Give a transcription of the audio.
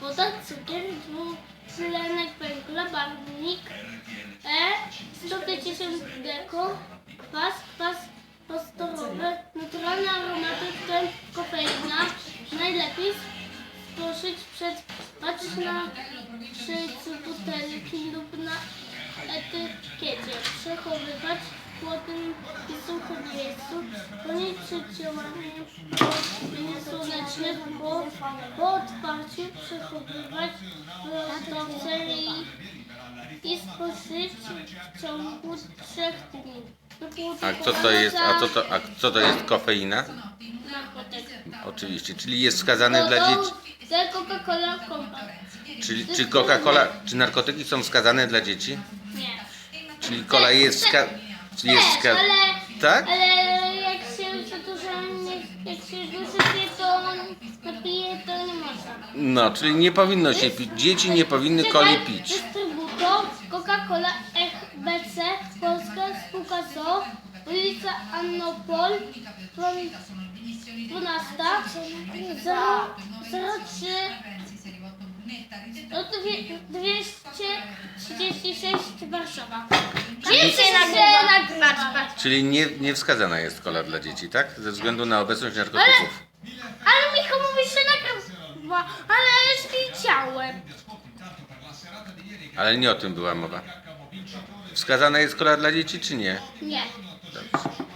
woda, cukier, dwutlenek węgla, barwnik, E, 150 deko, kwas, kwas fosforowy, naturalny aromaty, kofeina. Najlepiej spożyć przed, patrzeć na szyjcu butelki lub na etykiecie. Przechowywać w chłodnym i suchym miejscu. Chronić przed działaniem słonecznych. Po, po otwarciu przechowywać w lodowce i, i spożyć w ciągu trzech dni. A co to jest, a co to, a co to jest kofeina? Narkotyk. Oczywiście, czyli jest wskazane dla dzieci. To Coca-Cola. Czyli, czy Coca-Cola, czy narkotyki są wskazane dla dzieci? Nie. Czyli kola jest wska, czyli jest Też, wska, ale, tak? ale jak się za dużo, nie- jak się dużo pije, to napije, to nie można. No, czyli nie powinno się pić. Dzieci nie powinny coli pić. Dystrybutor Coca-Cola FBC, Polska Spółka ZO, ulica Annopol, 12, 03, no to dwie- 236 Warszawa. Czyli się nagrywa. Czyli nie, nie wskazana jest kola dla dzieci, tak? Ze względu na obecność narkotyków. Ale Michał mówi, że nagrywa, ale ja już widziałem. Ale nie o tym była mowa. Wskazana jest kola dla dzieci, czy nie? Nie. Dobrze.